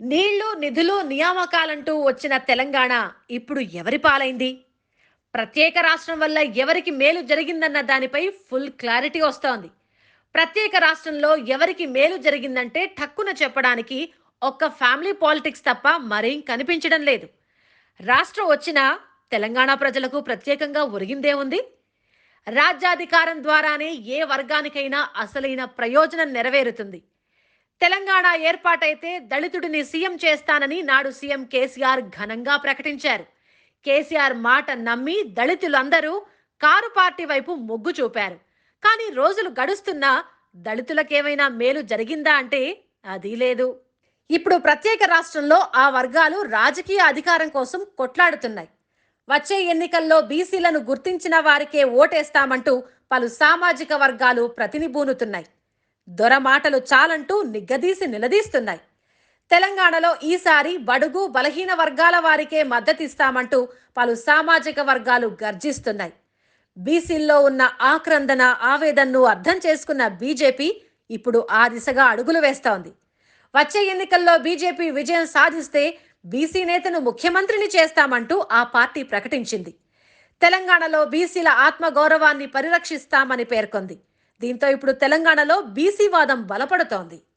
నీళ్ళు నిధులు నియామకాలంటూ వచ్చిన తెలంగాణ ఇప్పుడు ఎవరి పాలైంది? ప్రత్యేక రాష్ట్రం వల్ల ఎవరికి మేలు జరిగిందన్న దానిపై ఫుల్ క్లారిటీ వస్తోంది. ప్రత్యేక రాష్ట్రంలో ఎవరికి మేలు జరిగిందంటే ఠక్కున చెప్పడానికి ఒక్క ఫ్యామిలీ పాలిటిక్స్ తప్ప మరేం కనిపించడం లేదు. రాష్ట్రం వచ్చినా తెలంగాణ ప్రజలకు ప్రత్యేకంగా ఒరిగిందే ఉంది. రాజ్యాధికారం ద్వారానే ఏ వర్గానికైనా అసలైన ప్రయోజనం నెరవేరుతుంది. తెలంగాణ ఏర్పాటైతే దళితుడిని సీఎం చేస్తానని నాడు సీఎం కేసీఆర్ ఘనంగా ప్రకటించారు. కేసీఆర్ మాట నమ్మి దళితులందరూ కారు పార్టీ వైపు మొగ్గు చూపారు. కానీ రోజులు గడుస్తున్నా దళితులకేమైనా మేలు జరిగిందా అంటే అది లేదు. ఇప్పుడు ప్రత్యేక రాష్ట్రంలో ఆ వర్గాలు రాజకీయ అధికారం కోసం కొట్లాడుతున్నాయి. వచ్చే ఎన్నికల్లో బీసీలను గుర్తించిన వారికే ఓటేస్తామంటూ పలు సామాజిక వర్గాలు ప్రతినిబూనుతున్నాయి దొర మాటలు చాలంటూ నిగ్గదీసి నిలదీస్తున్నాయి. తెలంగాణలో ఈసారి బడుగు బలహీన వర్గాల వారికే మద్దతిస్తామంటూ పలు సామాజిక వర్గాలు గర్జిస్తున్నాయి. బీసీల్లో ఉన్న ఆక్రందన ఆవేదనను అర్థం చేసుకున్న బీజేపీ ఇప్పుడు ఆ దిశగా అడుగులు వేస్తోంది. వచ్చే ఎన్నికల్లో బీజేపీ విజయం సాధిస్తే బీసీ నేతను ముఖ్యమంత్రిని చేస్తామంటూ ఆ పార్టీ ప్రకటించింది. తెలంగాణలో బీసీల ఆత్మగౌరవాన్ని పరిరక్షిస్తామని పేర్కొంది. దీంతో ఇప్పుడు తెలంగాణలో బీసీ వాదం బలపడుతోంది.